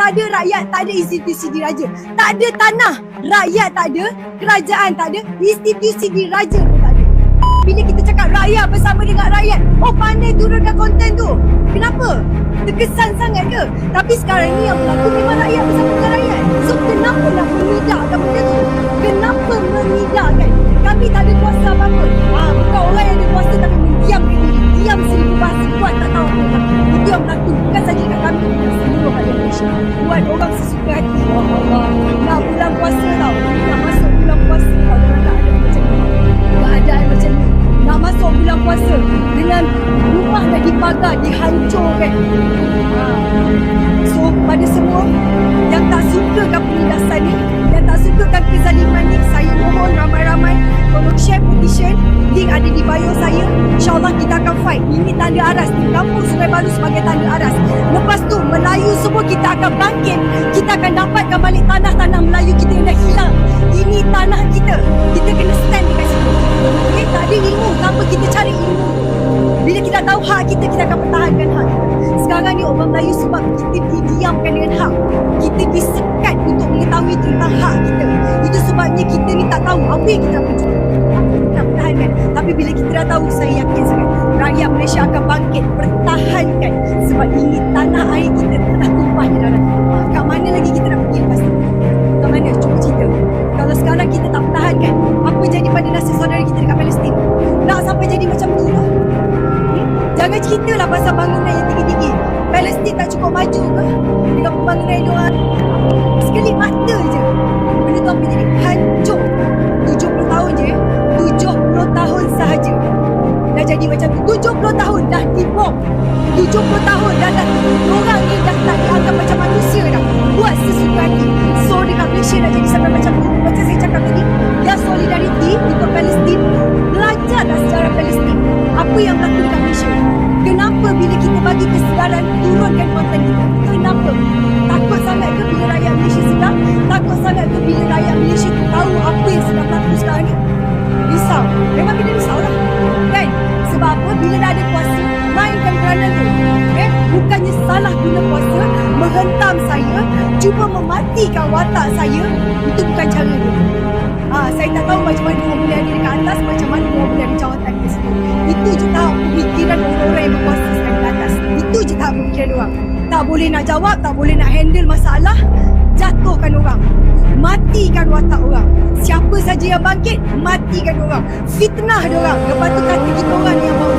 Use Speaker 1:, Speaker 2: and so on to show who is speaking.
Speaker 1: tak ada rakyat, tak ada institusi diraja. Tak ada tanah, rakyat tak ada, kerajaan tak ada, institusi diraja pun tak ada. Bila kita cakap rakyat bersama dengan rakyat, oh pandai turunkan konten tu. Kenapa? Terkesan sangat ke? Tapi sekarang ni yang berlaku memang rakyat bersama dengan rakyat. Buat orang sesuka hati. Allah. Nak bulan puasa tau. Nak masuk bulan puasa tau. Tak ada macam ni. Keadaan macam ni. Nak masuk bulan puasa dengan rumah dah dipagar, dihancurkan. Tanda aras. Di kampung Sungai Baru sebagai tanda aras. Lepas tu, Melayu semua kita akan bangkit. Kita akan dapatkan balik tanah-tanah Melayu kita yang dah hilang. Ini tanah kita. Kita kena stand dekat situ. Okay, tak ada ilmu tanpa kita cari ilmu. Bila kita tahu hak kita, kita akan pertahankan hak kita. Sekarang ni orang Melayu sebab kita didiamkan dengan hak. Kita disekat untuk mengetahui tentang hak kita. Itu sebabnya kita ni tak tahu apa yang kita nak pertahankan. Tapi bila kita dah tahu, saya yakin sangat. Bangkit. Pertahankan. Sebab ini tanah air kita telah tumpah di dalam. Kat mana lagi kita nak pergi lepas tu? Kat mana? Cuba cerita. Kalau sekarang kita tak pertahankan, apa jadi pada nasib saudara kita dekat Palestin? Nak sampai jadi macam tu lah. Hmm? Jangan ceritalah pasal bangunan yang tinggi-tinggi. Palestin tak cukup maju ke? Dengan pembangunan yang diorang sekelip 70 tahun dah dibom. 70 tahun dah dah orang ni dah tak dianggap macam manusia dah. Buat sesuka hati. So dekat Malaysia dah jadi sampai macam tu. Macam saya cakap tadi, dia solidariti untuk Palestin. Belajarlah sejarah Palestin. Apa yang berlaku dekat Malaysia. Kenapa bila kita bagi kesedaran turunkan konten kita? Kenapa? Takut sangat ke bila rakyat Malaysia sedar? Takut sangat ke bila rakyat Malaysia tahu apa yang sedang berlaku sekarang ni? Risau. Memang Bila ada kuasa, mainkan peranan tu. Eh? Bukannya salah guna kuasa, menghentam saya, cuba mematikan watak saya, itu bukan cara dia. Ah, saya tak tahu macam mana dia boleh ada dekat atas, macam mana dia boleh ada jawatan di situ. Itu je tahap pemikiran orang-orang yang berkuasa sekarang di atas. Itu je tahap pemikiran orang. Tak boleh nak jawab, tak boleh nak handle masalah, jatuhkan orang. Matikan watak orang. Siapa saja yang bangkit, matikan orang. Fitnah dia orang. Lepas tu kata kita orang yang bawa